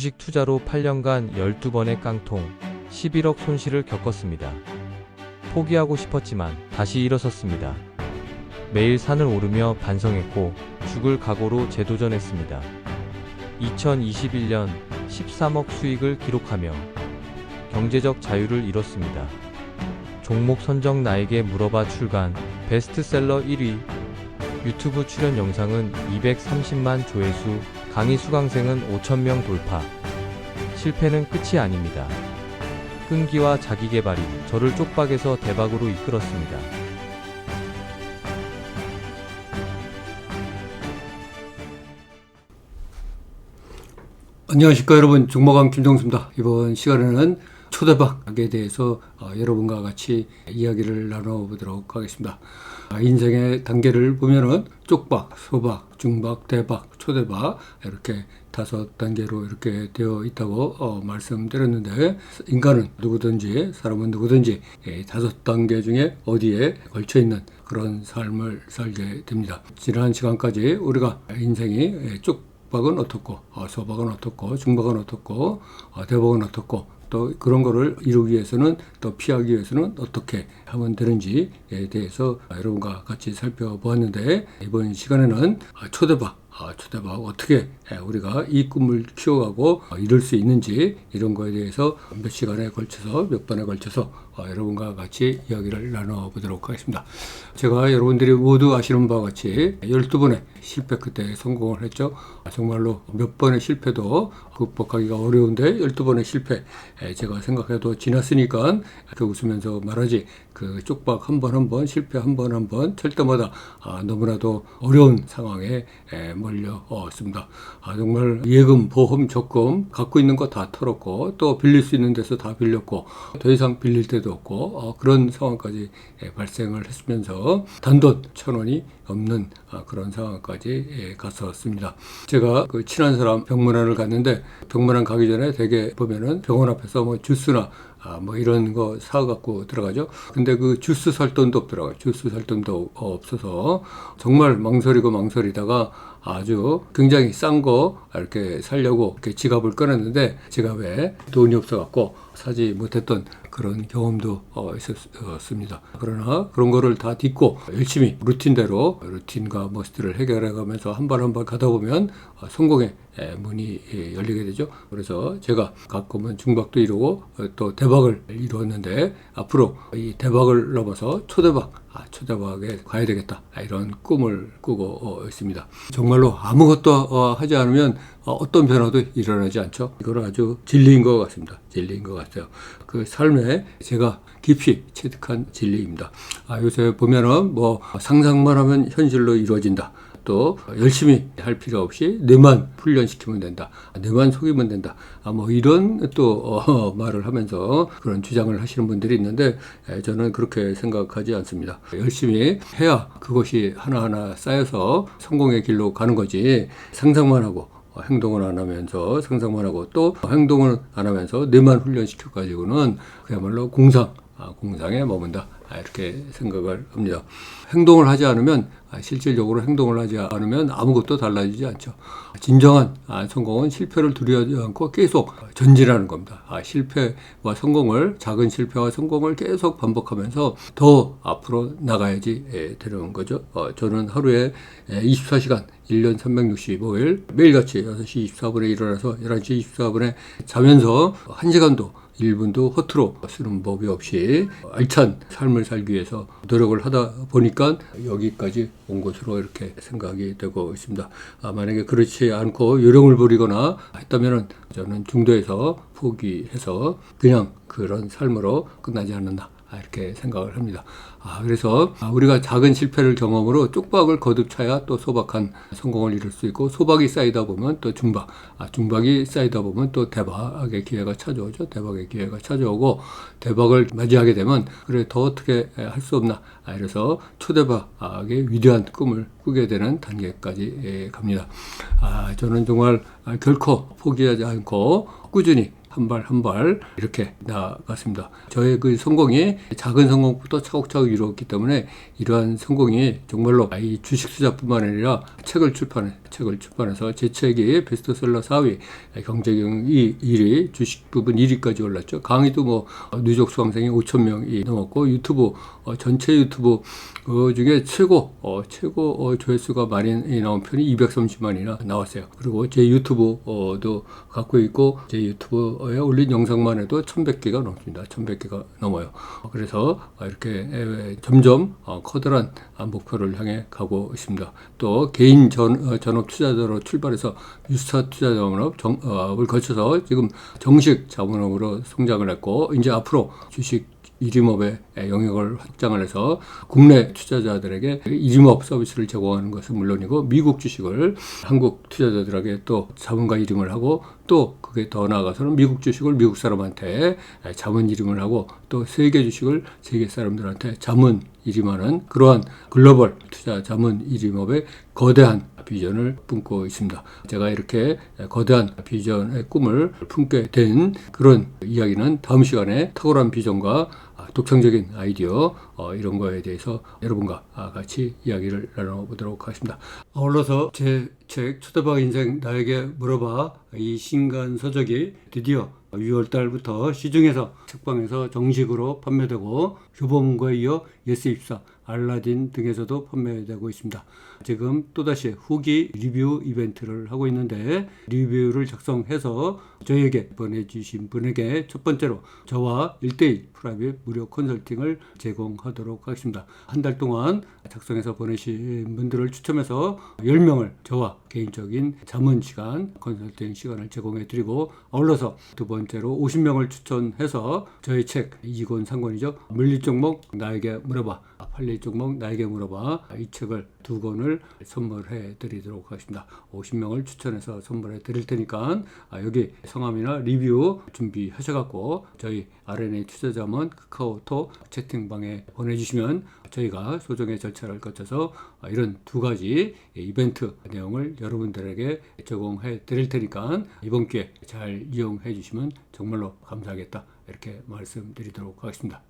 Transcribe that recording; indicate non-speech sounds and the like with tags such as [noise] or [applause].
주식 투자로 8년간 12번의 깡통, 11억 손실을 겪었습니다. 포기하고 싶었지만 다시 일어섰습니다. 매일 산을 오르며 반성했고 죽을 각오로 재도전했습니다. 2021년 13억 수익을 기록하며 경제적 자유를 이뤘습니다. 종목 선정 나에게 물어봐 출간 베스트셀러 1위 유튜브 출연 영상은 230만 조회수 강의 수강생은 5천명 돌파 실패는 끝이 아닙니다. 끈기와 자기개발이 저를 쪽박에서 대박으로 이끌었습니다. 안녕하십니까 여러분 종목왕 김정수입니다. 이번 시간에는 초대박에 대해서 어, 여러분과 같이 이야기를 나눠보도록 하겠습니다. 아, 인생의 단계를 보면은 쪽박, 소박, 중박, 대박, 초대박 이렇게 다섯 단계로 이렇게 되어 있다고 어, 말씀드렸는데 인간은 누구든지 사람은 누구든지 이 다섯 단계 중에 어디에 걸쳐 있는 그런 삶을 살게 됩니다. 지난 시간까지 우리가 인생이 쭉 박은 어떻고 어, 소박은 어떻고 중박은 어떻고 어, 대박은 어떻고 또 그런 거를 이루기 위해서는 또 피하기 위해서는 어떻게 하면 되는지에 대해서 여러분과 같이 살펴보았는데 이번 시간에는 아, 초대박 아, 초대박 어떻게 우리가 이 꿈을 키워가고 어, 이룰 수 있는지 이런 거에 대해서 몇 시간에 걸쳐서 몇 번에 걸쳐서 어, 여러분과 같이 이야기를 나눠보도록 하겠습니다. 제가 여러분들이 모두 아시는 바와 같이 12번의 실패 끝에 성공을 했죠. 정말로 몇 번의 실패도 극복하기가 어려운데 12번의 실패 에, 제가 생각해도 지났으니까 그 웃으면서 말하지 그 쪽박 한 번 한 번 실패 한 번 한번찰 때마다 아, 너무나도 어려운 상황에 에, 몰려왔습니다. 아, 정말 예금, 보험, 적금 갖고 있는 거 다 털었고 또 빌릴 수 있는 데서 다 빌렸고 더 이상 빌릴 데도 없고 어, 그런 상황까지 에, 발생을 했으면서 단돈 천 원이 없는 아, 그런 상황까지 예, 갔었습니다. 제가 그 친한 사람 병문안을 갔는데 병문안 가기 전에 대개 보면은 병원 앞에서 뭐 주스나 아, 뭐 이런 거 사갖고 들어가죠. 근데 그 주스 살 돈도 없더라고요. 주스 살 돈도 없어서 정말 망설이고 망설이다가 아주 굉장히 싼 거 이렇게 살려고 이렇게 지갑을 꺼냈는데 지갑에 돈이 없어갖고 사지 못했던 그런 경험도 어, 있었습니다. 그러나 그런 거를 다 딛고 열심히 루틴대로 루틴과 머스트를 해결해 가면서 한 발 한 발 가다 보면 어, 성공의 에, 문이 예, 열리게 되죠. 그래서 제가 가끔은 중박도 이루고 어, 또 대박을 이루었는데 앞으로 이 대박을 넘어서 초대박, 아, 초대박에 가야 되겠다. 아, 이런 꿈을 꾸고 어, 있습니다. 정말로 아무것도 어, 하지 않으면 어, 어떤 변화도 일어나지 않죠. 이거는 아주 진리인 것 같습니다. 진리인 것 같아요. 그 삶에 제가 깊이 체득한 진리입니다. 아, 요새 보면은 뭐 상상만 하면 현실로 이루어진다. 또 열심히 할 필요 없이 뇌만 훈련시키면 된다. 뇌만 속이면 된다. 아, 뭐 이런 또 어, [laughs] 말을 하면서 그런 주장을 하시는 분들이 있는데 에, 저는 그렇게 생각하지 않습니다. 열심히 해야 그것이 하나하나 쌓여서 성공의 길로 가는 거지 상상만 하고 어, 행동을 안 하면서 상상만 하고 또 행동을 안 하면서 뇌만 훈련시켜 가지고는 그야말로 공상 아, 공상에 머문다 아, 이렇게 생각을 합니다. 행동을 하지 않으면 아, 실질적으로 행동을 하지 않으면 아무것도 달라지지 않죠. 진정한 아, 성공은 실패를 두려워하지 않고 계속 전진하는 겁니다. 아, 실패와 성공을 작은 실패와 성공을 계속 반복하면서 더 앞으로 나가야지 예, 되는 거죠. 어, 저는 하루에 예, 24시간 1년 365일 매일같이 6시 24분에 일어나서 11시 24분에 자면서 1시간도 1분도 허투루 쓰는 법이 없이 알찬 삶을 살기 위해서 노력을 하다 보니까 여기까지 온 것으로 이렇게 생각이 되고 있습니다. 아, 만약에 그렇지 않고 요령을 부리거나 했다면 저는 중도에서 포기해서 그냥 그런 삶으로 끝나지 않는다. 아, 이렇게 생각을 합니다. 아, 그래서 우리가 작은 실패를 경험으로 쪽박을 거듭 차야 또 소박한 성공을 이룰 수 있고 소박이 쌓이다 보면 또 중박, 아, 중박이 쌓이다 보면 또 대박의 기회가 찾아오죠. 대박의 기회가 찾아오고 대박을 맞이하게 되면 그래 더 어떻게 할 수 없나. 아, 이래서 초대박의 위대한 꿈을 꾸게 되는 단계까지 예, 갑니다. 아, 저는 정말 결코 포기하지 않고 꾸준히 한 발 한 발 이렇게 나갔습니다. 저의 그 성공이 작은 성공부터 차곡차곡 이루었기 때문에 이러한 성공이 정말로 이 주식 투자뿐만 아니라 책을 출판해 책을 출판해서 제 책이 베스트셀러 4위, 경제경이 1위, 주식 부분 1위까지 올랐죠. 강의도 뭐 누적 수강생이 5천 명이 넘었고 유튜브 어, 전체 유튜브 그 중에 최고 어, 최고 어, 조회수가 많이 나온 편이 230만이나 나왔어요. 그리고 제 유튜브도 갖고 있고 제 유튜브 에 올린 영상만 해도 1,100개가 넘습니다. 1,100개가 넘어요. 어, 그래서 이렇게 에, 점점 어, 커다란 아, 목표를 향해 가고 있습니다. 또 개인 전, 어, 전업 투자자로 출발해서 유스타 투자 자문업 정, 을 거쳐서 지금 정식 자문업으로 성장을 했고 이제 앞으로 주식 이림업의 영역을 확장을 해서 국내 투자자들에게 이림업 서비스를 제공하는 것은 물론이고 미국 주식을 한국 투자자들에게 또 자문과 이름을 하고 또 그게 더 나아가서는 미국 주식을 미국 사람한테 자문 이름을 하고 또 세계 주식을 세계 사람들한테 자문 이름하는 그러한 글로벌 투자 자문 이름업의 거대한 비전을 품고 있습니다. 제가 이렇게 거대한 비전의 꿈을 품게 된 그런 이야기는 다음 시간에 탁월한 비전과 독창적인 아이디어 어, 이런 거에 대해서 여러분과 같이 이야기를 나눠보도록 하겠습니다. 아울러서 제 책 초대박 인생 나에게 물어봐 이 신간 서적이 드디어 6월 달부터 시중에서 책방에서 정식으로 판매되고 교보문고에 이어 예스 입사 알라딘 등에서도 판매되고 있습니다. 지금 또다시 후기 리뷰 이벤트를 하고 있는데 리뷰를 작성해서 저에게 보내주신 분에게 첫 번째로 저와 1대1 프라이빗 무료 컨설팅을 제공하도록 하겠습니다. 한 달 동안 작성해서 보내신 분들을 추첨해서 10명을 저와 개인적인 자문 시간, 컨설팅 시간을 제공해 드리고 아울러서 두 번째로 50명을 추천해서 저희 책 2권 3권이죠. 물리 종목 나에게 물어봐. 팔리 종목 나에게 물어봐. 이 책을 두 권을 선물해 드리도록 하겠습니다. 50명을 추천해서 선물해 드릴 테니까 여기 성함이나 리뷰 준비하셔 갖고 저희 RNA 투자자문 카카오톡 채팅방에 보내주시면 저희가 소정의 절차를 거쳐서 이런 두 가지 이벤트 내용을 여러분들에게 제공해 드릴 테니까 이번 기회 잘 이용해 주시면 정말로 감사하겠다 이렇게 말씀드리도록 하겠습니다.